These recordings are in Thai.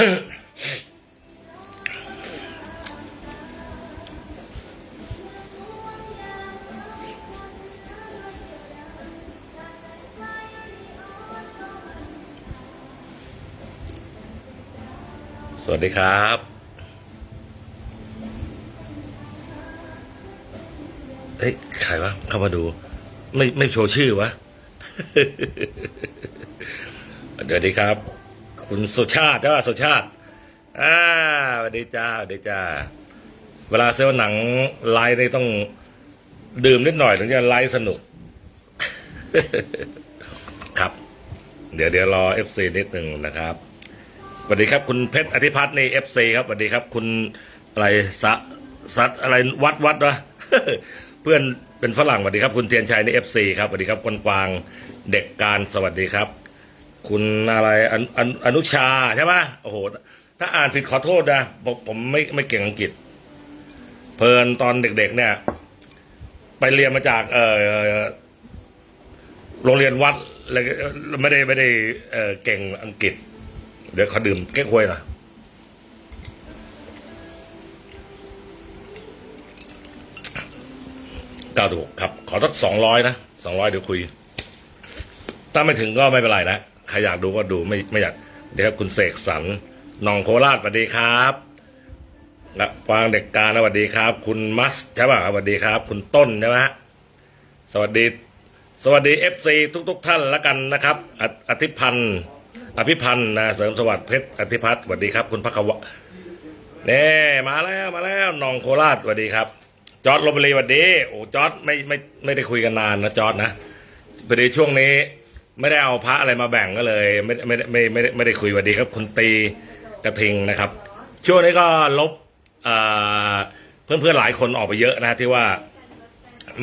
สวัสดีครับ เฮ้ยใครวะ เข้ามาดู ไม่ไม่โชว์ชื่อวะ เดี๋ยวดีครับ คุณสุชาติใช่ป่ะสุชาติอ่าสวัสดีจ้าสวัสดีจ้า เวลาเซลล์หนังไลฟ์นี่ต้องดื่มนิดหน่อยถึงจะไลฟ์สนุก ครับ เดี๋ยวเดี๋ยวรอเอฟซีนิดหนึ่งนะครับสวัสดีครับ คุณเพชรอธิพัฒน์ในเอฟซีครับสวัสดีครับ คุณอะไรสะสัตอะไรวัดวัดวะเพื่อนเป็นฝรั่งสวัสดีครับ คุณเทียนชัยในเอฟซีครับสวัสดีครับคนกวางเด็กการสวัสดีครับ คุณอะไรอนุอนุอนุชาใช่ไหมโอ้โห ถ้าอ่านผิดขอโทษนะผมผมไม่ไม่เก่งอังกฤษ เพลินตอนเด็ก ๆ เนี่ย ไปเรียนมาจาก เออโรงเรียนวัดเลยไม่ได้ไม่ได้เออเก่งอังกฤษ เดี๋ยวขอดื่มเก๊กฮวยหน่อยเก้าถูกครับ ขอสักสองร้อยนะสองร้อยเดี๋ยวคุย ถ้าไม่ถึงก็ไม่เป็นไรนะ ใครอยากดูก็ดูไม่ไม่อยากเดี๋ยวคุณเสกสรรนองโคราชสวัสดีครับและฟางเด็กการสวัสดีครับ คุณมัสใช่ป่ะสวัสดีครับ คุณต้นใช่ไหมฮะสวัสดี สวัสดีเอฟซีทุกๆท่านแล้วกันนะครับออธิพันธ์อภิพันธ์นะเสริมสวัสดิ์เพชรอธิพัฒน์สวัสดีครับ คุณพักวะเน่มาแล้วมาแล้วนองโคราชสวัสดีครับ จอร์ดลมบุรีสวัสดีโอ้จอร์ดไม่ไม่ไม่ได้คุยกันนานนะจอร์ดนะพอดีช่วงนี้ ไม่ได้เอาพระอะไรมาแบ่งก็เลย ไม่ไม่ไม่ไม่ไม่ไม่ได้คุยวัสดีครับ คุณตีกระทิงนะครับ ช่วงนี้ก็ลบเพื่อนเพื่อนๆหลายคนออกไปเยอะนะที่ว่า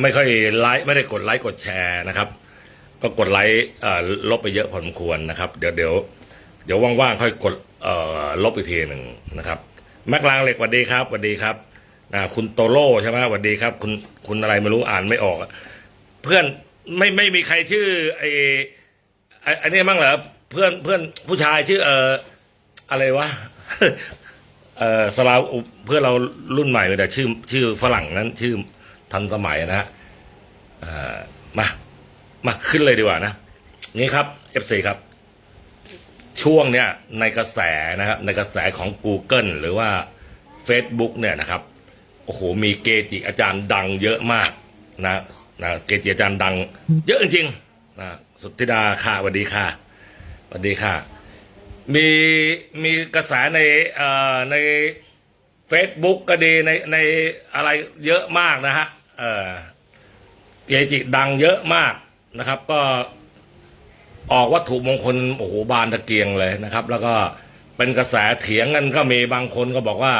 ไม่ค่อยไลค์ไม่ได้กดไลค์กดแชร์นะครับ ก็กดไลค์ลบไปเยอะพอสมควรนะครับ เดี๋ยวเดี๋ยวเดี๋ยวว่างๆค่อยกดลบอีกทีหนึ่งนะครับแม็กลางเหล็กสวัสดีครับสวัสดีครับคุณโตโร่ใช่ไหมสวัสดีครับ คุณคุณอะไรไม่รู้อ่านไม่ออก เพื่อนไม่ไม่มีใครชื่อไอ ไอ้ไอ้นี่มั่งเหรอเพื่อนเพื่อนผู้ชายชื่อ เอออะไรวะเออสลาวเพื่อนเรารุ่นใหม่เลยแต่ชื่อ ชื่อฝรั่งนั้น ชื่อทันสมัยนะฮะเออมา มาขึ้นเลยดีกว่านะนี่ครับ F4 ครับ ช่วงเนี้ยในกระแสนะครับ ในกระแสของ Google หรือว่า Facebook เนี่ยนะครับโอ้โหมีเกจิอาจารย์ดังเยอะมากนะนะเกจิอาจารย์ดัง เยอะจริงๆนะ สุทธิดาค่ะสวัสดีค่ะสวัสดีค่ะ มีมีกระแสในเอ่อใน Facebook ก็ดีในในอะไรเยอะมากนะฮะเออเกจิดังเยอะมากนะครับ ก็ออกวัตถุมงคลโอ้โหบานตะเกียงเลยนะครับ แล้วก็เป็นกระแสเถียงกันก็มีบางคนก็บอกว่า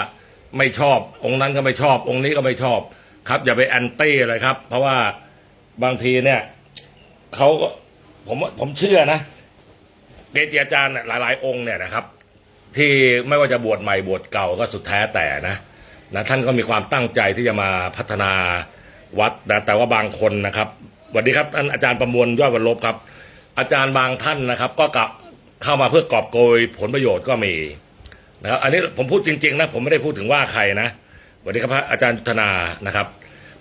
ไม่ชอบ องค์นั้นก็ไม่ชอบ องค์นี้ก็ไม่ชอบครับ อย่าไปแอนตี้เลยครับ เพราะว่าบางทีเนี่ยเขาก็ ผมผมเชื่อนะเกจิอาจารย์เนี่ยหลาย ๆ องค์เนี่ยนะครับ ที่ไม่ว่าจะบวชใหม่บวชเก่าก็สุดแท้แต่นะนะท่านก็มีความตั้งใจที่จะมาพัฒนาวัดนะแต่ว่าบางคนนะครับสวัสดีครับท่านอาจารย์ประมวลยอดวันลบครับ อาจารย์บางท่านนะครับ ก็กลับเข้ามาเพื่อกอบโกยผลประโยชน์ก็มีนะครับอันนี้ผมพูดจริง ๆ นะ ผมไม่ได้พูดถึงว่าใครนะสวัสดีครับอาจารย์ยุทธนานะครับ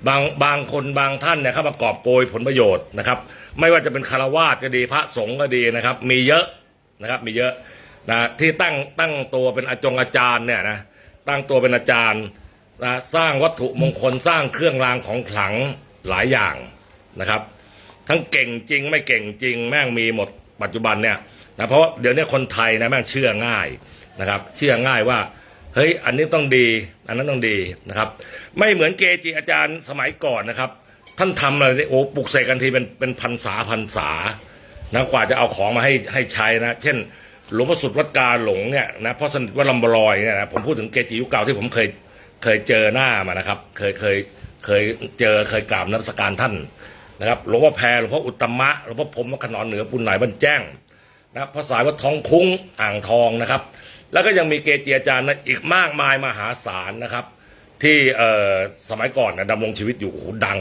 บางบางคนบางท่านเนี่ยเข้ามากอบโกยผลประโยชน์นะครับ ไม่ว่าจะเป็นคารวาสก็ดีพระสงฆ์ก็ดีนะครับ มีเยอะนะครับ มีเยอะนะที่ตั้งตั้งตัวเป็นอาจงอาจารย์เนี่ยนะตั้งตัวเป็นอาจารย์นะสร้างวัตถุมงคลสร้างเครื่องรางของขลังหลายอย่างนะครับ ทั้งเก่งจริงไม่เก่งจริงแม่งมีหมดปัจจุบันเนี่ยนะเพราะเดี๋ยวนี้คนไทยนะแม่งเชื่อง่ายนะครับ เชื่อง่ายว่า เฮ้ยอันนี้ต้องดี อันนั้นต้องดีนะครับ ไม่เหมือนเกจิอาจารย์สมัยก่อนนะครับ ท่านทำอะไรโอ้ปลุกเสกกันทีเป็นเป็นพันษาพันษานะกว่าจะเอาของมาให้ให้ใช้นะ เช่น หลวงพ่อสุดวัดกาหลงเนี่ยนะพ่อสนิทวัดลำบลอยเนี่ยนะผมพูดถึงเกจิยุคเก่าที่ผมเคยเคยเจอหน้ามานะครับ เคยเคยเคยเจอเคยกราบนักสการท่านนะครับหลวงพ่อแพรหลวงพ่ออุตมะหลวงพ่อพรมขนอนเหนือปุณไหนบ้านแจ้งนะพระสายวัดทองคุ้งอ่างทองนะครับ แล้วก็ยังมีเกจิอาจารย์นะอีกมากมายมหาศาลนะครับ ที่เอ่อสมัยก่อนนะดำรงชีวิตอยู่โอ้โหดัง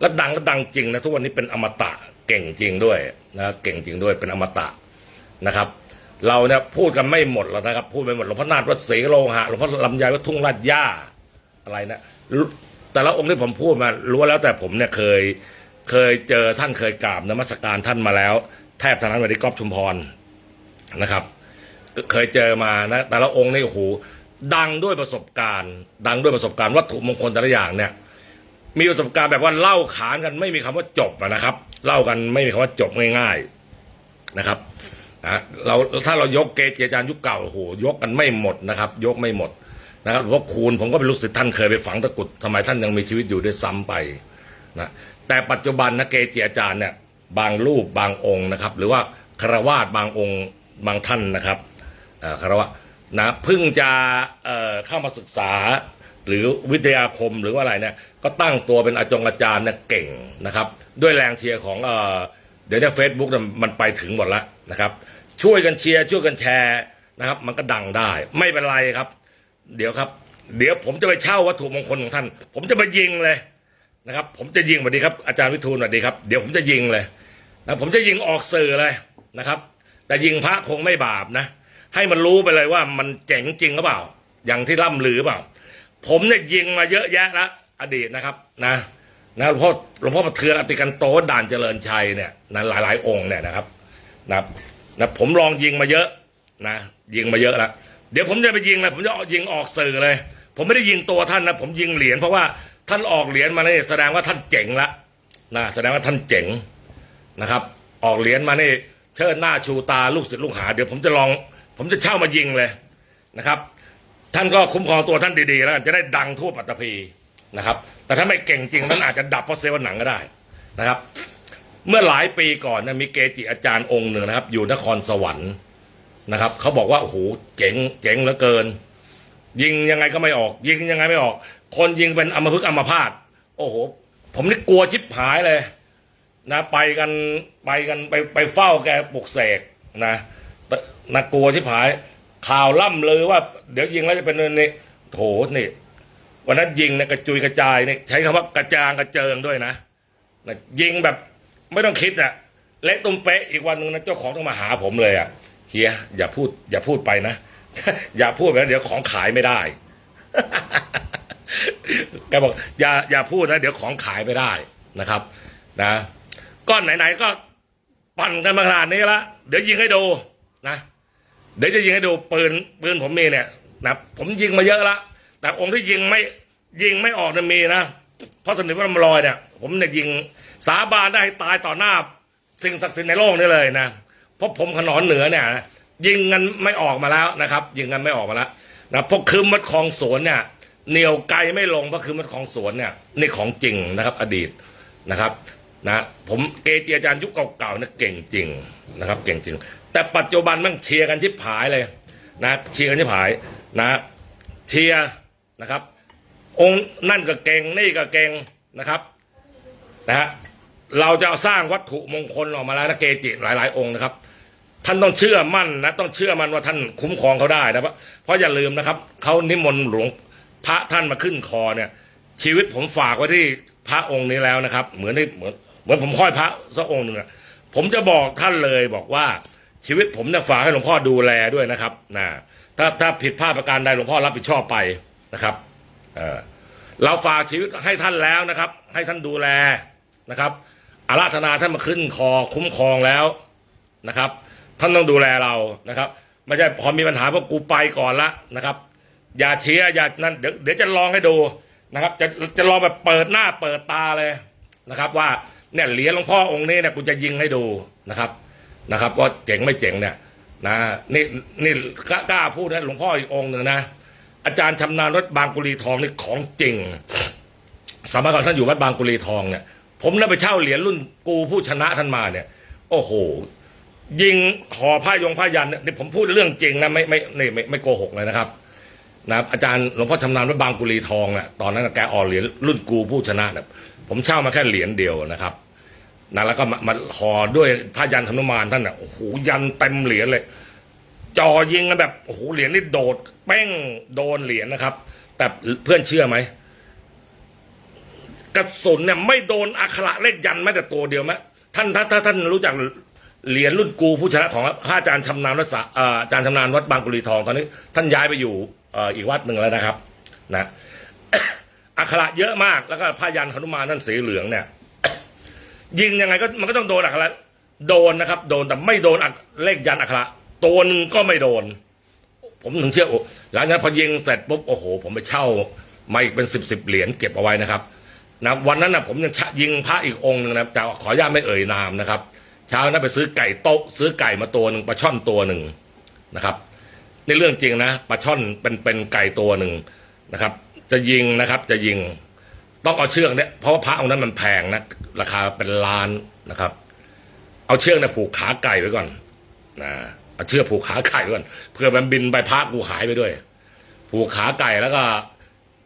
และดังก็ดังจริงนะทุกวันนี้เป็นอมตะเก่งจริงด้วยนะเก่งจริงด้วยเป็นอมตะนะครับ เราเนี่ยพูดกันไม่หมดแล้วนะครับ พูดไม่หมดหลวงพ่อนาฏวัดศรีโลหะหลวงพ่อลำไยวัดทุ่งลาดย่าอะไรนะแต่ละองค์ที่ผมพูดมารู้แล้วแต่ผมเนี่ยเคยเคยเจอท่านเคยกราบนมัสการท่านมาแล้ว แทบทั้งนั้นวันนี้ก๊อฟชุมพรนะครับ เคยเจอมานะแต่ละองค์นี่โอ้โหดังด้วยประสบการณ์ ดังด้วยประสบการณ์วัตถุมงคลแต่ละอย่างเนี่ย มีประสบการณ์แบบว่าเล่าขานกันไม่มีคำว่าจบนะครับ เล่ากันไม่มีคำว่าจบง่ายๆนะครับนะเราถ้าเรายกเกจิอาจารย์ยุคเก่าโอ้โหยกกันไม่หมดนะครับ ยกไม่หมดนะครับหลวงพ่อคูณผมก็เป็นลูกศิษย์ท่านเคยไปฝังตะกุดทำไมท่านยังมีชีวิตอยู่ด้วยซ้ำไปนะแต่ปัจจุบันนะเกจิอาจารย์เนี่ยบางรูปบางองค์นะครับ หรือว่าคารวาสบางองค์บางท่านนะครับ คารวะนะเพิ่งจะเเข้ามาศึกษา หรือวิทยาคมหรือว่าอะไรเนี่ยก็ตั้งตัวเป็นอาจงอาจารย์เนี่ยเก่งนะครับ ด้วยแรงเชียร์ของเเดี๋ยวนี้เฟซบุ๊กมันไปถึงหมดแล้วนะครับ ช่วยกันเชียร์ช่วยกันแชร์นะครับ มันก็ดังได้ไม่เป็นไรครับ เดี๋ยวครับ เดี๋ยวผมจะไปเช่าวัตถุมงคลของท่าน ผมจะไปยิงเลยนะครับ ผมจะยิงสวัสดีครับอาจารย์วิทูลสวัสดีครับเดี๋ยวผมจะยิงเลยนะผมจะยิงออกสื่อเลยนะครับ แต่ยิงพระคงไม่บาปนะ ให้มันรู้ไปเลยว่ามันเจ๋งจริงหรือเปล่า อย่างที่ล่ำลือเปล่า ผมเนี่ยยิงมาเยอะแยะแล้วอดีตนะครับนะนะหลวงพ่อหลวงพ่อประเทืองอติกันโตด่านเจริญชัยเนี่ยนะหลายๆองค์เนี่ยนะครับนะนะผมลองยิงมาเยอะนะยิงมาเยอะแล้วเดี๋ยวผมจะไปยิงเลยผมจะยิงออกสื่อเลย ผมไม่ได้ยิงตัวท่านนะผมยิงเหรียญเพราะว่าท่านออกเหรียญมาเนี่ยแสดงว่าท่านเจ๋งละนะแสดงว่าท่านเจ๋งนะครับ ออกเหรียญมาเนี่เชิดหน้าชูตาลูกศิษย์ลูกหา เดี๋ยวผมจะลอง ผมจะเช่ามายิงเลยนะครับ ท่านก็คุ้มครองตัวท่านดีๆแล้วกันจะได้ดังทั่วปัตตภีนะครับ แต่ถ้าไม่เก่งจริงนั้นอาจจะดับเพราะเซลล์หนังก็ได้นะครับ เมื่อหลายปีก่อนนะมีเกจิอาจารย์องค์หนึ่งนะครับ อยู่นครสวรรค์นะครับเขาบอกว่าโอ้โหเจ๋งเจ๋งเหลือเกิน ยิงยังไงก็ไม่ออก ยิงยังไงไม่ออก คนยิงเป็นอมพฤกอมพาตโอ้โห ผมนี่กลัวชิบหายเลย นะ ไปกันไปกันไปไปเฝ้าแกปลุกเสกนะ นะกลัวที่ผาย ข่าวล่ำเลยว่า เดี๋ยวยิงแล้วจะเป็นนี่โถนี่วันนั้นยิงเนี่ยกระจุยกระจายเนี่ยใช้คำว่ากระจางกระเจิงด้วยนะนะยิงแบบไม่ต้องคิดอะเละตุ้มเป๊ะอีกวันหนึ่งนะเจ้าของต้องมาหาผมเลยอะเฮียอย่าพูด อย่าพูดไปนะอย่าพูดไปนะเดี๋ยวของขายไม่ได้แกบอกอย่าอย่าพูดนะ เดี๋ยวของขายไม่ได้นะครับ นะก้อนไหนๆก็ปั่นกันมาขนาดนี้ละเดี๋ยวยิงให้ดู นะเดี๋ยวจะยิงให้ดูปืนปืนผมมีเนี่ยนะผมยิงมาเยอะละแต่องค์ที่ยิงไม่ยิงไม่ออกเนี่ยมีนะเพราะสมเด็จพระบรมลอยเนี่ยผมเนี่ยยิงสาบานได้ตายต่อหน้า สิ่งศักดิ์สิทธิ์ในโลกนี่เลยนะเพราะผมขนอนเหนือเนี่ยยิงกันไม่ออกมาแล้วนะครับ ยิงกันไม่ออกมาแล้วนะพราะคืมมัดคลองสวนเนี่ยเหนียวไกลไม่ลงเพราะคืมมัดคลองสวนเนี่ยนี่ของจริงนะครับ อดีตนะครับนะผมเกจิอาจารย์ยุคเก่าๆเนี่ยเก่งจริงนะครับ เก่งจริง แต่ปัจจุบันมันเชียร์กันที่ผายเลยนะเชียร์กันที่ผายนะเชียร์นะครับ องค์นั่นก็เก่งนี่ก็เก่งนะครับนะฮะเราจะเอาสร้างวัตถุมงคลออกมาแล้วนะเกจิหลาย ๆ องค์นะครับ ท่านต้องเชื่อมั่นนะต้องเชื่อมั่นว่าท่านคุ้มครองเขาได้นะเพราะอย่าลืมนะครับเขานิมนต์หลวงพระท่านมาขึ้นคอเนี่ย ชีวิตผมฝากไว้ที่พระองค์นี้แล้วนะครับ เหมือนที่เหมือนเหมือนผมค่อยพระสักองค์หนึ่งอะผมจะบอกท่านเลยบอกว่า ชีวิตผมเนี่ยฝากให้หลวงพ่อดูแลด้วยนะครับนะถ้าถ้าผิดพลาดประการใดหลวงพ่อรับผิดชอบไปนะครับเออเราฝากชีวิตให้ท่านแล้วนะครับ ให้ท่านดูแลนะครับอาราธนาท่านมาขึ้นคอคุ้มครองแล้วนะครับ ท่านต้องดูแลเรานะครับ ไม่ใช่พอมีปัญหาพวกกูไปก่อนละนะครับ อย่าเชียร์อย่านั่นเดี๋ยวเดี๋ยวจะลองให้ดูนะครับ จะจะลองแบบเปิดหน้าเปิดตาเลยนะครับ ว่าเนี่ยเหรียญหลวงพ่อองค์นี้เนี่ยกูจะยิงให้ดูนะครับ นะครับว่าเจ๋งไม่เจ๋งเนี่ยนะนี่นี่กล้าพูดนะหลวงพ่ออีกองหนึ่งนะ อาจารย์ชำนาญรถบางกุลีทองนี่ของจริง สมัยก่อนท่านอยู่วัดบางกุลีทองเนี่ยผมได้ไปเช่าเหรียญรุ่นกูผู้ชนะท่านมาเนี่ย โอ้โห ยิงห่อผ้ายงผ้ายันเนี่ยผมพูดเรื่องจริงนะไม่ไม่นี่ไม่ไม่โกหกเลยนะครับนะอาจารย์หลวงพ่อชำนาญวัดบางกุลีทองอะตอนนั้นแกออกเหรียญรุ่นกูผู้ชนะเนี่ยผมเช่ามาแค่เหรียญเดียวนะครับ นะแล้วก็มามาห่อด้วยผ้ายันธนุมานท่านอะโอ้โหยันเต็มเหรียญเลย จอยิงกันแบบโอ้โหเหรียญนี่โดดแป้งโดนเหรียญนะครับ แต่เพื่อนเชื่อไหมกระสุนเนี่ยไม่โดนอักขระเลขยันแม้แต่ตัวเดียวไหมท่านถ้าถ้าท่านรู้จักเหรียญรุ่นกูผู้ชนะของพระอาจารย์ชำนาญวัดอาจารย์ชำนาญวัดบางกุลีทองตอนนี้ ท่านย้ายไปอยู่อีกวัดหนึ่งแล้วนะครับ นะอักขระเยอะมากแล้วก็พระยันหนุมานท่านสีเหลืองเนี่ย ยิงยังไงก็มันก็ต้องโดนอักขระโดนนะครับ โดนแต่ไม่โดนอักเลขยันอักขระตัวหนึ่งก็ไม่โดน ผมถึงเชื่อหลังจากนั้นพอยิงเสร็จปุ๊บโอ้โห ผมไปเช่ามาอีกเป็นสิบสิบเหรียญเก็บเอาไว้นะครับนะวันนั้นนะผมยังยิงพระอีกองค์หนึ่งนะแต่ขออนุญาตไม่เอ่ยนามนะครับเช้านั้นไปซื้อไก่โต๊ะซื้อไก่มาตัวหนึ่งปลาช่อนตัวหนึ่งนะครับในเรื่องจริงนะปลาช่อนเป็นเป็นไก่ตัวหนึ่งนะครับ จะยิงนะครับจะยิง ต้องเอาเชือกเนี่ยเพราะว่าพระองค์นั้นมันแพงนะราคาเป็นล้านนะครับ เอาเชือกเนี่ยผูกขาไก่ไว้ก่อนนะเอาเชือกผูกขาไก่ไว้ก่อนเพื่อมันบินใบพระกูหายไปด้วย ผูกขาไก่แล้วก็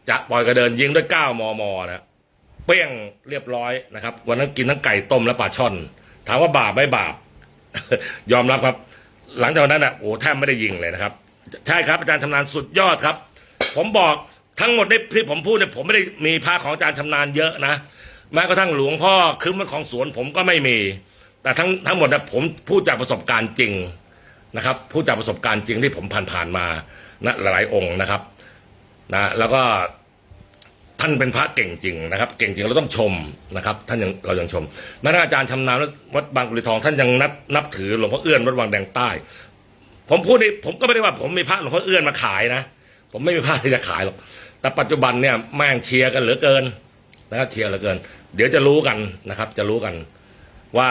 จะปล่อยกระเดินยิงด้วยก้าวมอมนะเปี้ยงเรียบร้อยนะครับ วันนั้นกินทั้งไก่ต้มและปลาช่อน ถามว่าบาปไม่บาป ยอมรับครับ หลังจากนั้นอะโอ้แทบไม่ได้ยิงเลยนะครับ ใช่ครับอาจารย์ชำนาญสุดยอดครับ ผมบอก ทั้งหมดที่ที่ผมพูดเนี่ยผมไม่ได้มีพระของอาจารย์ชำนาญเยอะนะแม้กระทั่งหลวงพ่อคืมมันของสวนผมก็ไม่มี แต่ทั้งทั้งหมดนะผมพูดจากประสบการณ์จริงนะครับพูดจากประสบการณ์จริงที่ผมผ่านผ่านมานะหลายๆองค์นะครับนะแล้วก็ท่านเป็นพระเก่งจริงนะครับ เก่งจริงเราต้องชมนะครับ ท่านยังเรายังชมแม้กระทั่งอาจารย์ชำนาญวัดบางกุลีทอง ท่านยังนับนับถือหลวงพ่อเอื้อนวัดวังแดงใต้ ผมพูดนี่ผมก็ไม่ได้ว่าผมมีพระหลวงพ่อเอื้อนมาขายนะ ผมไม่มีพระที่จะขายหรอก แต่ปัจจุบันเนี่ยแม่งเชียร์กันเหลือเกินนะครับเชียร์เหลือเกิน เดี๋ยวจะรู้กันนะครับ จะรู้กันว่า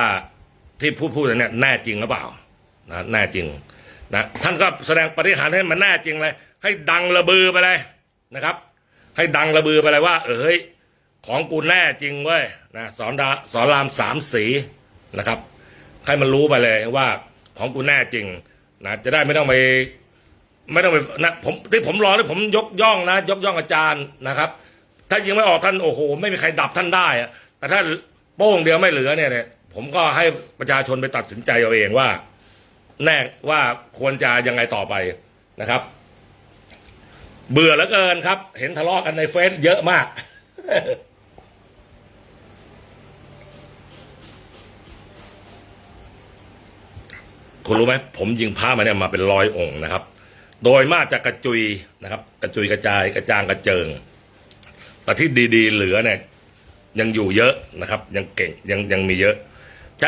ที่พูดพูดเนี่ยแน่จริงหรือเปล่านะแน่จริงนะท่านก็แสดงปฏิหารย์ให้มันแน่จริงเลย ให้ดังระบือไปเลยนะครับ ให้ดังระบือไปเลยว่า เออเฮ้ยของกูแน่จริงเว้ยนะสอนดาสอนรามสามสีนะครับให้มันรู้ไปเลยว่าของกูแน่จริงนะจะได้ไม่ต้องไป ไม่ต้องไปนะผมที่ผมรอที่ผมยกย่องนะ ยกย่องอาจารย์นะครับ ถ้ายิงไม่ออกท่านโอ้โห ไม่มีใครดับท่านได้อะแต่ถ้าโป้งเดียวไม่เหลือเนี่ยเนี่ยผมก็ให้ประชาชนไปตัดสินใจเอาเองว่า แน่ว่าควรจะยังไงต่อไปนะครับ เบื่อเหลือเกินครับ เห็นทะเลาะกันในเฟซเยอะมากคุณรู้ไหมผมยิงพระมาเนี่ยมาเป็นร้อยองค์นะครับ โดยมากจะกระจุยนะครับ กระจุยกระจายกระจางกระเจิงแต่ที่ดีๆ เหลือเนี่ยยังอยู่เยอะนะครับ ยังเก่งยังยังมีเยอะ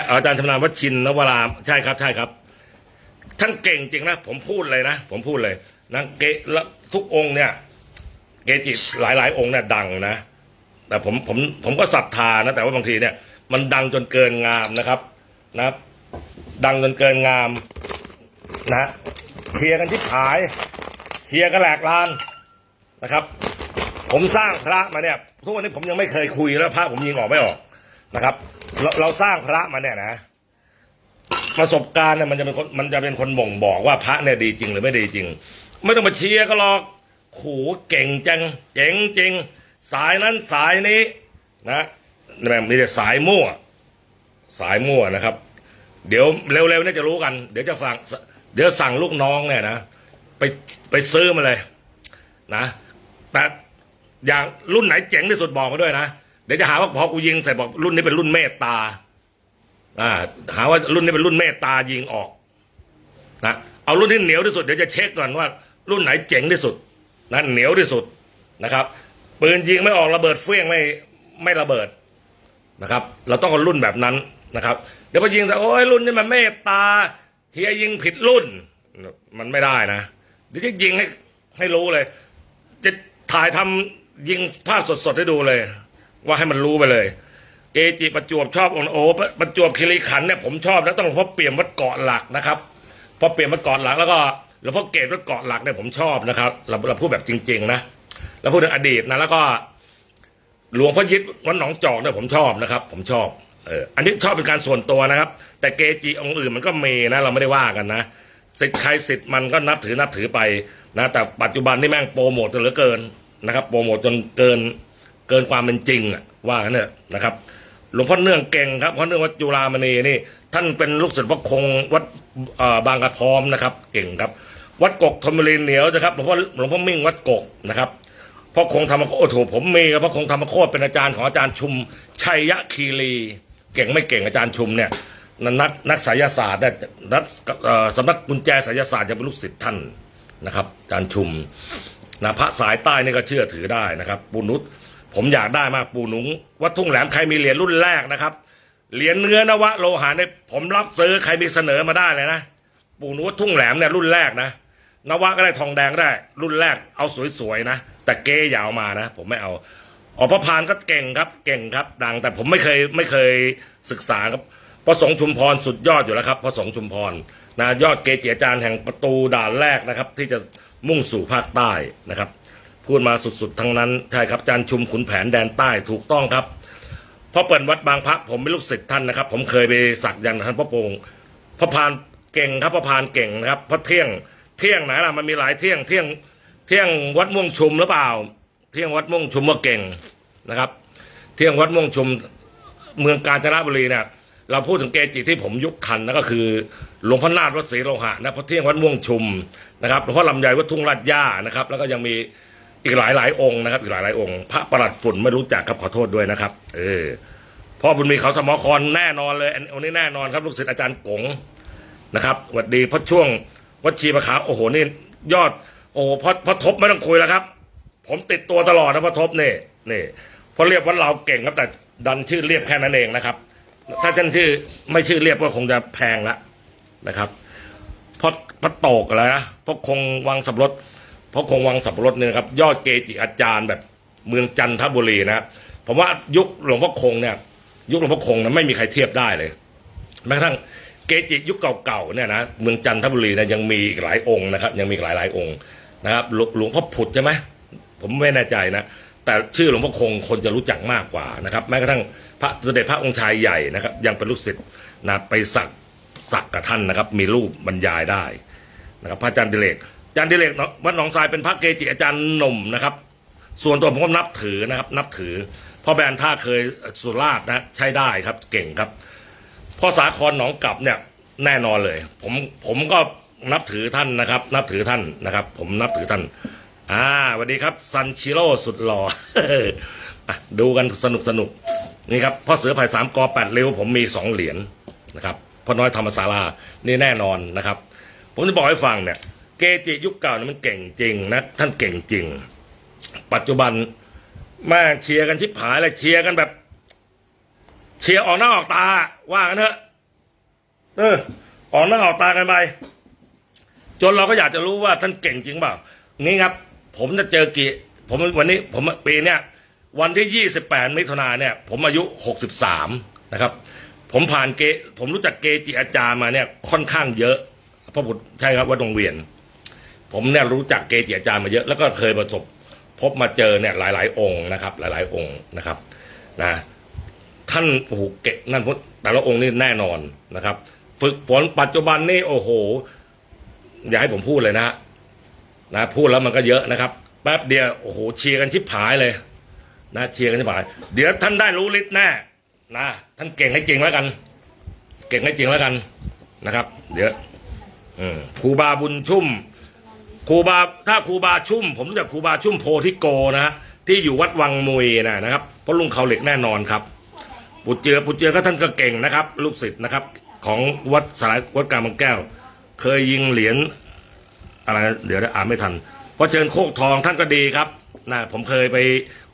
อาจารย์ชำนาญวัชินนวรามใช่ครับใช่ครับท่านเก่งจริงนะผมพูดเลยนะผมพูดเลยนะเกทุกองค์เนี่ยเกจิหลายๆองค์เนี่ยดังนะ แต่ผมผมผมก็ศรัทธานะ แต่ว่าบางทีเนี่ย มันดังจนเกินงามนะครับนะครับ ดังจนเกินงาม นะเชียร์กันที่ขายเชียร์กันแหลกลานนะครับ ผมสร้างพระมาเนี่ยทุกวันนี้ผมยังไม่เคยคุยแล้วพระผมยิงออกไม่ออกนะครับ เราเราสร้างพระมาเนี่ยนะ ประสบการณ์เนี่ยมันจะเป็นคนมันจะเป็นคนบ่งบอกว่าพระเนี่ยดีจริงหรือไม่ดีจริง ไม่ต้องมาเชียร์ก็หรอกโหเก่งจังเจ๋งจริง สายนั้นสายนี้นะแบบมีแต่สายมั่ว สายมั่วนะครับ เดี๋ยวเร็วๆเนี่ยจะรู้กัน เดี๋ยวจะฟัง เดี๋ยวสั่งลูกน้องเนี่ยนะไปไปซื้อมาเลยนะแต่อย่างรุ่นไหนเจ๋งที่สุดบอกมาด้วยนะเดี๋ยวจะหาว่าพอกูยิงใส่บอกรุ่นนี้เป็นรุ่นเมตตาอ่าหาว่ารุ่นนี้เป็นรุ่นเมตตายิงออกนะเอารุ่นที่เหนียวที่สุดเดี๋ยวจะเช็คก่อนว่า รุ่นไหนเจ๋งที่สุดนะเหนียวที่สุดนะครับปืนยิงไม่ออกระเบิดเฟี้ยงไม่ไม่ระเบิดนะครับ เราต้องเอารุ่นแบบนั้นนะครับ เดี๋ยวพอยิงแต่โอ้ยรุ่นนี้มันเมตตา เฮียยิงผิดรุ่น มันไม่ได้นะเดี๋ยวจะยิงให้ให้รู้เลย จะถ่ายทำยิงภาพสดๆให้ดูเลย ว่าให้มันรู้ไปเลย เอจิประจวบชอบโอ้ประจวบคีรีขันเนี่ยผมชอบนะต้องพ่อเปลี่ยมวัดเกาะหลักนะครับพอเปลี่ยนวัดเกาะหลักแล้วก็หลวงพ่อเกตวัดเกาะหลักเนี่ยผมชอบนะครับ เราเราพูดแบบจริง ๆ นะแล้วพูดถึงอดีตนะแล้วก็หลวงพ่อยิดวัดหนองจอกเนี่ยผมชอบนะครับ ผมชอบ เอออันนี้ชอบเป็นการส่วนตัวนะครับ แต่เกจิองค์อื่นมันก็เมนะเราไม่ได้ว่ากันนะสิทธิ์ใครสิทธิ์มันก็นับถือนับถือไปนะแต่ปัจจุบันนี่แม่งโปรโมทจนเหลือเกินนะครับ โปรโมทจนเกินเกินความเป็นจริงอะว่างั้นเถอะนะครับหลวงพ่อเนื่องเก่งครับพ่อเนื่องวัดจุฬามณีนี่ ท่านเป็นลูกศิษย์พระคงวัดบางกระพร้อมนะครับ เก่งครับ วัดกกธนบุรีเหนียวนะครับหลวงพ่อหลวงพ่อมิ่งวัดกกนะครับพ่อคงธรรมโคตรโอ้โหผมมีครับพ่อคงธรรมโคตรเป็นอาจารย์ของอาจารย์ชุมชัยยะคีรี เก่งไม่เก่งอาจารย์ชุมเนี่ยนักนักไสยศาสตร์ได้นักสำนักกุญแจไสยศาสตร์ยังเป็นลูกศิษย์ท่านนะครับ อาจารย์ชุมนะพระสายใต้นี่ก็เชื่อถือได้นะครับ ปูนุชผมอยากได้มากปูหนุงวัดทุ่งแหลมใครมีเหรียญรุ่นแรกนะครับเหรียญเนื้อนวะโลหะเนี่ยผมรับซื้อใครมีเสนอมาได้เลยนะปูนุชทุ่งแหลมเนี่ยรุ่นแรกนะนวะก็ได้ทองแดงได้ รุ่นแรกเอาสวยๆนะ แต่เกยาวมานะ ผมไม่เอา อ๋อพระพานก็เก่งครับเก่งครับ ดัง แต่ผมไม่เคยไม่เคยศึกษาครับพระสงฆ์ชุมพรสุดยอดอยู่แล้วครับพระสงฆ์ชุมพรนะยอดเกจิอาจารย์แห่งประตูด่านแรกนะครับ ที่จะมุ่งสู่ภาคใต้นะครับ พูดมาสุดๆทั้งนั้นใช่ครับอาจารย์ชุมขุนแผนแดนใต้ถูกต้องครับพระเปิดวัดบางพระผมเป็นลูกศิษย์ท่านนะครับ ผมเคยไปสักยันท่านพระโปงพระพานเก่งครับพระพานเก่งนะครับ พระเที่ยงเที่ยงไหนล่ะมันมีหลายเที่ยงเที่ยงเที่ยงวัดม่วงชุมหรือเปล่า เที่ยงวัดม่วงชุมว่าเก่งนะครับ เที่ยงวัดม่วงชุมเมืองกาญจนบุรีเนี่ยเราพูดถึงเกจิที่ผมยุคคันนั่นก็คือหลวงพ่อนาฏวัดศรีโลหะนะพระเที่ยงวัดม่วงชุมนะครับหลวงพ่อลำไยวัดทุ่งลาดย่านะครับ แล้วก็ยังมีอีกหลายหลายองค์นะครับ อีกหลายหลายองค์ พระประหลัดฝุ่นไม่รู้จักครับขอโทษด้วยนะครับ เออพ่อบุญมีเขาสมอครแน่นอนเลยอันอันนี้แน่นอนครับลูกศิษย์อาจารย์กงนะครับสวัสดีพระช่วงวัดชีประขาโอ้โหนี่ยอดโอ้โหพอพอทบไม่ต้องคุยแล้วครับ ผมติดตัวตลอดนะพอทบเนี่ยนี่เพราะเรียกว่าเราเก่งครับแต่ดันชื่อเรียบแค่นั้นเองนะครับ ถ้าท่านชื่อไม่ชื่อเรียบก็คงจะแพงละนะครับพราะพระโตกอะไรนะพราะคงวังสับรถพราะคงวังสับรถเนี่ยครับ ยอดเกจิอาจารย์แบบเมืองจันทบุรีนะครับผมว่ายุคหลวงพ่อคงเนี่ย ยุคหลวงพ่อคงนะไม่มีใครเทียบได้เลยแม้กระทั่งเกจิยุคเก่าๆเนี่ยนะเมืองจันทบุรีนะยังมีอีกหลายองค์นะครับ ยังมีหลายหลายองค์นะครับหลวงพ่อผุดใช่ไหม ผมไม่แน่ใจนะแต่ชื่อหลวงพ่อคงคนจะรู้จักมากกว่านะครับ แม้กระทั่งพระเสด็จพระองค์ชายใหญ่นะครับ ยังเป็นลูกศิษย์นะไปสักสักกับท่านนะครับ มีรูปบรรยายได้นะครับ พระอาจารย์ดิเลกอาจารย์ดิเลกวัดหนองทรายเป็นพระเกจิอาจารย์หนุ่มนะครับ ส่วนตัวผมก็นับถือนะครับ นับถือพ่อแบรนท่าเคยสุราษฎร์นะใช้ได้ครับ เก่งครับพ่อสาครหนองกลับเนี่ยแน่นอนเลย ผมผมก็นับถือท่านนะครับ นับถือท่านนะครับ ผมนับถือท่าน อ่าสวัสดีครับซันชิโร่สุดหล่อะดูกันสนุกสนุกนี่ครับพ่อเสือไผ่สามกอแปดเร็วผมมีสองเหรียญนะครับพ่อน้อยธรรมศาลานี่แน่นอนนะครับ ผมจะบอกให้ฟังเนี่ย เกจิยุคเก่าเนี่ยมันเก่งจริงนะท่านเก่งจริง ปัจจุบันแม่เชียร์กันชิบหายเลยเชียร์กันแบบ เชียร์ออกหน้าออกตาว่ากันเถอะเออออกหน้าออกตากันไปจนเราก็อยากจะรู้ว่าท่านเก่งจริงเปล่างี้ครับ ผมจะเจอกี่ ผมวันนี้ผมปีเนี้ยวันที่ยี่สิบแปดมิถุนาเนี่ย ผมอายุหกสิบสามนะครับ ผมผ่านเก ผมรู้จักเกจิอาจารย์มาเนี่ยค่อนข้างเยอะพราะผมใช่ครับวัดดงเวียน ผมเนี่ยรู้จักเกจิอาจารย์มาเยอะ แล้วก็เคยประสบพบมาเจอเนี่ยหลาย ๆ องค์นะครับ หลาย ๆ องค์นะครับนะท่านโอ้โหเกนั่นแต่ละองค์นี่แน่นอนนะครับ ฝึกฝนปัจจุบันนี่โอ้โห อย่าให้ผมพูดเลยนะ นะพูดแล้วมันก็เยอะนะครับแป๊บเดียวโอ้โหเชียร์กันชิบหายเลยนะเชียร์กันชิบหาย เดี๋ยวท่านได้รู้ฤทธิ์แน่นะท่านเก่งให้จริงแล้วกัน เก่งให้จริงแล้วกันนะครับ เดี๋ยวครูบาบุญชุ่มครูบาถ้าครูบาชุ่ม ผมรู้จักครูบาชุ่มโพธิโกนะฮะที่อยู่วัดวังมุยนะนะครับเพราะลุงเขาเหล็กแน่นอนครับ ปุจเจือปุจเจือก็ท่านก็เก่งนะครับ ลูกศิษย์นะครับ ของวัดสายวัดกลางบางแก้ว เคยยิงเหรียญ อะไรเดี๋ยวได้อ่านไม่ทันเพราะเชิญโคกทองท่านก็ดีครับนะผมเคยไป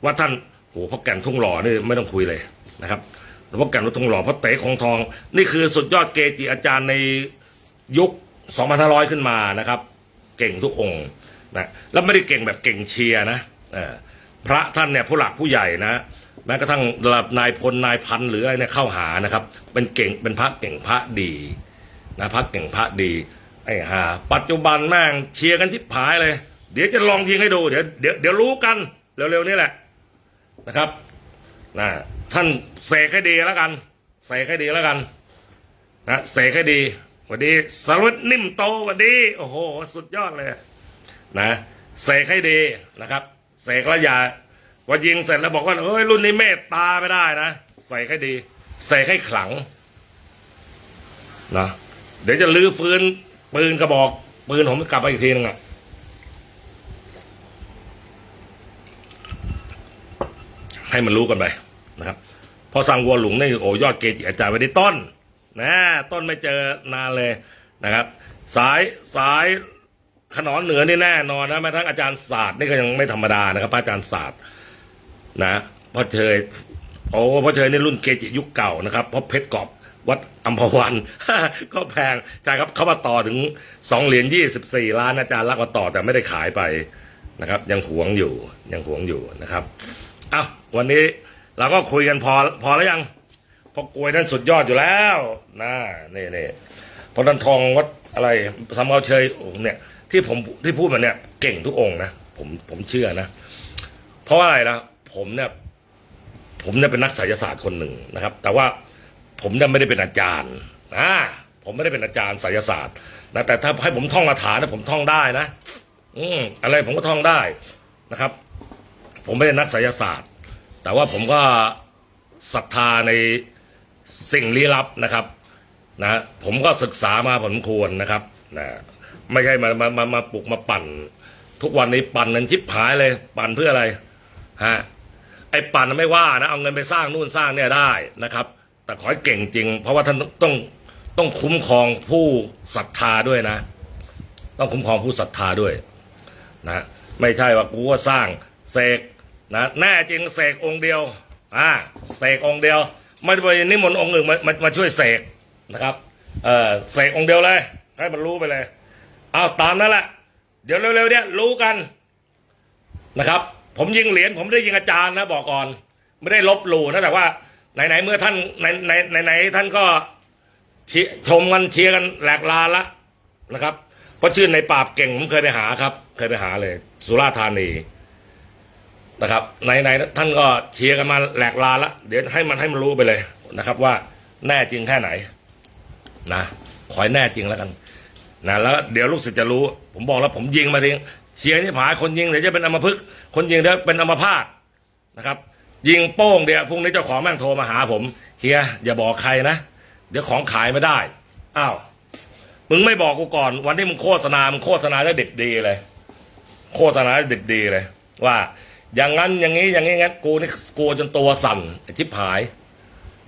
วัดท่านโหพ่อแก่นทุ่งหล่อนี่ไม่ต้องคุยเลยนะครับหลวงพ่อแก่นทุ่งหล่อพระเต๋คงทอง นี่คือสุดยอดเกจิอาจารย์ในยุค 2500 ขึ้นมานะครับ เก่งทุกองค์นะแล้วไม่ได้เก่งแบบเก่งเชียร์นะเออพระท่านเนี่ยผู้หลักผู้ใหญ่นะแม้กระทั่งระดับนายพลนายพันหรืออะไรเนี่ยเข้าหานะครับ เป็นเก่งเป็นพระเก่งพระดีนะพักเก่งพระดี ไอ้ห่าปัจจุบันแม่งเชียร์กันทิพายเลย เดี๋ยวจะลองยิงให้ดู เดี๋ยวเดี๋ยวเดี๋ยวรู้กันเร็วๆนี่แหละนะครับนะท่านเสกให้ดีแล้วกันเสกให้ดีแล้วกันนะเสกให้ดีสวัสดีสรวัตนิ่มโตสวัสดีโอ้โห สุดยอดเลยนะเสกให้ดีนะครับเสกแล้วอย่าว่ายิงเสร็จแล้วบอกว่าเอ้ยรุ่นนี้เมตตาไม่ได้นะเสกให้ดีเสกให้ขลังนะเดี๋ยวจะลื้อฟื้น ปืนกระบอกปืนผมกลับไปอีกทีนึงอะให้มันรู้กันไปนะครับ พอสั่งวัวหลงนี่โอ้ยอดเกจิอาจารย์ไว้ในต้นนะต้นไม่เจอนานเลยนะครับ สายสายขนอนเหนือนี่แน่นอนนะแม้ทั้งอาจารย์ศาสตร์นี่ก็ยังไม่ธรรมดานะครับอาจารย์ศาสตร์นะพ่อเชยโอ้พ่อเชยนี่รุ่นเกจิยุคเก่านะครับเพราะเพชรกอบ วัดอัมพวัน ก็แพงใช่ครับเขามาต่อถึงสองเหรียญยี่สิบสี่ล้านอาจารย์รักมาต่อแต่ไม่ได้ขายไปนะครับ ยังหวงอยู่ยังหวงอยู่นะครับอ้าววันนี้เราก็คุยกันพอพอแล้วยังพราะกลวยนั้นสุดยอดอยู่แล้วนะนี่นี่พอนันทองวัดอะไรสำเภาเชยอ้โหเนี่ยที่ผมที่พูดมาเนี่ยเก่งทุกองนะผมผมเชื่อนะ เพราะว่าอะไรนะผมเนี่ยผมเนี่ยเป็นนักไสยศาสตร์คนหนึ่งนะครับ แต่ว่า ผมเนี่ยไม่ได้เป็นอาจารย์อ่าผมไม่ได้เป็นอาจารย์ไสยศาสตร์นะแต่ถ้าให้ผมท่องคาถาเนี่ยผมท่องได้นะ อืมอะไรผมก็ท่องได้นะครับ ผมไม่ได้นักไสยศาสตร์ แต่ว่าผมก็ศรัทธาในสิ่งลี้ลับนะครับนะผมก็ศึกษามาผลควรนะครับนะไม่ใช่มามามามาปลุกมาปั่น ทุกวันนี้ปั่นนั้นชิบหายเลย ปั่นเพื่ออะไรฮะไอ้ปั่นไม่ว่านะเอาเงินไปสร้างนู่นสร้างเนี่ยได้นะครับ แต่ขอให้เก่งจริง เพราะว่าท่านต้องต้องคุ้มครองผู้ศรัทธาด้วยนะ ต้องคุ้มครองผู้ศรัทธาด้วยนะไม่ใช่ว่ากูก็สร้างเสกนะแน่จริงเสกองค์เดียวอ่าเสกองค์เดียว ไม่ไปนิมนต์องค์อื่นมามามาช่วยเสกนะครับเออเสกองค์เดียวเลยให้มันรู้ไปเลยเอาตามนั้นแหละเดี๋ยวเร็วๆเนี่ยรู้กันนะครับ ผมยิงเหรียญผมไม่ได้ยิงอาจารย์นะบอกก่อน ไม่ได้ลบหลู่นะแต่ว่า ไหนๆเมื่อท่านในในในไหนท่านก็ชชมกันเชียร์กันแหลกลาละนะครับ เพราะชื่อในปราบเก่งผมเคยไปหาครับ เคยไปหาเลย สุราษฎร์ธานีนะครับไหนไหนท่านก็เชียร์กันมาแหลกลาละเดี๋ยวให้มันให้มันรู้ไปเลยนะครับ ว่าแน่จริงแค่ไหนนะขอให้แน่จริงแล้วกันนะแล้วเดี๋ยวลูกศิษย์จะรู้ ผมบอกแล้วผมยิงมาทิ้งเชียร์ที่ผายคนยิงเดี๋ยวจะเป็นอัมพฤกษ์คนยิงเดี๋ยวเป็นอัมพาตนะครับ ยิงโป้งเดี๋ยวพรุ่งนี้เจ้าของแม่งโทรมาหาผมเฮียอย่าบอกใครนะเดี๋ยวของขายไม่ได้อ้าวมึงไม่บอกกูก่อน วันที่มึงโฆษณามึงโฆษณาได้เด็ดดีเลย โฆษณาได้เด็ดดีเลย ว่า อย่างนั้นอย่างนี้อย่างนี้งั้นกูนี่กลัวจนตัวสั่นทิพหาย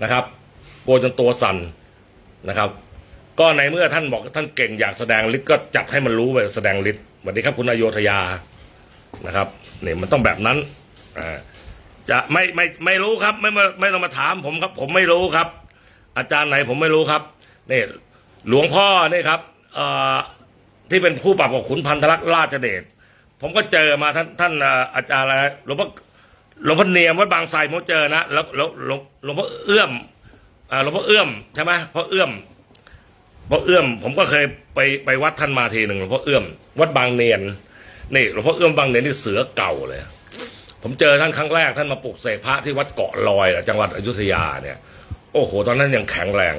นะครับกลัวจนตัวสั่นนะครับ ก็ในเมื่อท่านบอกท่านเก่งอยากแสดงฤทธิ์ก็จัดให้มันรู้ไปแสดงฤทธิ์สวัสดีครับคุณอโยธยานะครับเนี่ยมันต้องแบบนั้นอ่า จะไม่ไม่ไม่รู้ครับ ไม่ไม่ไม่ต้องมาถามผมครับ ผมไม่รู้ครับ อาจารย์ไหนผมไม่รู้ครับนี่หลวงพ่อนี่ครับเอ่อที่เป็นผู้ปรับกับขุนพันธลักษณ์ราชเดชผมก็เจอมาท่านท่านเอ่ออาจารย์อะไรหลวงพ่อหลวงพ่อเนียมวัดบางไทรผมเจอนะแล้วแล้วหลวงหลวงพ่อเอื้อมอ่าหลวงพ่อเอื้อมใช่ไหมพ่อเอื้อมพ่อเอื้อม ผมก็เคยไปไปวัดท่านมาทีหนึ่งหลวงพ่อเอื้อมวัดบางเนียนนี่หลวงพ่อเอื้อมบางเนียนที่เสือเก่าเลย ผมเจอท่านครั้งแรกท่านมาปลุกเสกพระที่วัดเกาะลอยจังหวัดอยุธยาเนี่ย โอ้โห ตอนนั้นยังแข็งแรง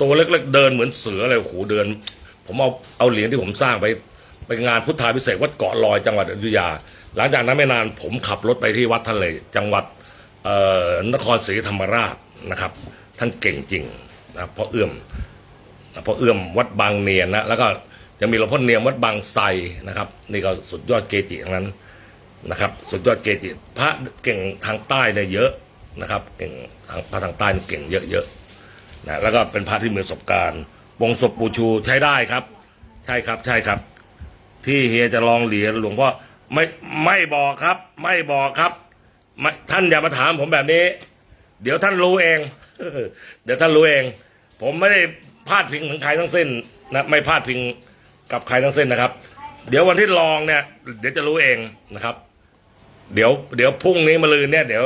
ตัวเล็กๆเดินเหมือนเสือเลยโอ้โหเดิน ผมเอาเอาเหรียญที่ผมสร้างไปไปงานพุทธาพิเศษวัดเกาะลอยจังหวัดอยุธยา หลังจากนั้นไม่นานผมขับรถไปที่วัดท่านเลยจังหวัดนครศรีธรรมราชนะครับ ท่านเก่งจริงนะพราะเอื้อมพราะเอื้อมวัดบางเนียนนะแล้วก็จะมีหลวงพ่อเนียมวัดบางไทรนะครับ นี่ก็สุดยอดเกจิทั้งนั้น นะครับสุดยอดเกจิพระเก่งทางใต้เนี่ยเยอะนะครับ เก่งทางพระทางใต้นี่เก่งเยอะๆนะแล้วก็เป็นพระที่มีประสบการณ์ วงศพปูชูใช้ได้ครับ ใช่ครับใช่ครับ ที่เฮียจะลองเหรียญหลวงพ่อไม่ไม่บอกครับ ไม่บอกครับไม่ท่านอย่ามาถามผมแบบนี้ เดี๋ยวท่านรู้เอง เดี๋ยวท่านรู้เอง ผมไม่ได้พาดพิงถึงใครทั้งสิ้นนะไม่พาดพิงกับใครทั้งสิ้นนะครับ เดี๋ยววันที่ลองเนี่ย เดี๋ยวจะรู้เองนะครับ เดี๋ยวเดี๋ยวพรุ่งนี้มาลืนเนี่ยเดี๋ยว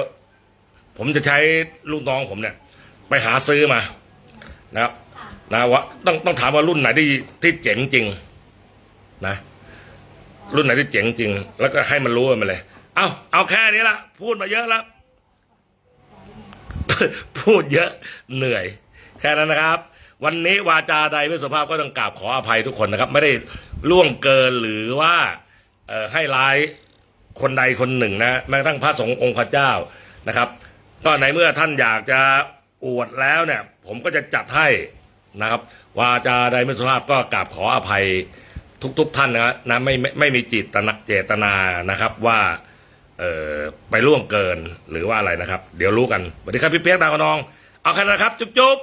ผมจะใช้ลูกน้องผมเนี่ย ไปหาซื้อมา นะครับนะว่าต้องต้องถามว่ารุ่นไหนที่ที่เจ๋งจริง นะ รุ่นไหนที่เจ๋งจริง แล้วก็ให้มันรู้กันเลย เอาเอาแค่นี้ละพูดมาเยอะแล้วพูดเยอะเหนื่อย แค่นั้นนะครับ วันนี้วาจาใดไม่สุภาพก็ต้องกราบขออภัยทุกคนนะครับ ไม่ได้ล่วงเกินหรือว่าให้ร้าย คนใดคนหนึ่งนะแม้กระทั่งพระสงฆ์องค์พระเจ้านะครับ ก็ในเมื่อท่านอยากจะอวดแล้วเนี่ย ผมก็จะจัดให้นะครับวาจาใดไม่สุภาพก็กราบขออภัยทุกๆทท่านนะนะไม่ไม่ไม่มีจิตตนาเจตนานะครับว่าเอ่อไปล่วงเกินหรือว่าอะไรนะครับ เดี๋ยวรู้กันสวัสดีครับพี่เปียกดาวกระนอง เอาแค่นั้นนะครับ จุ๊บจุ๊บ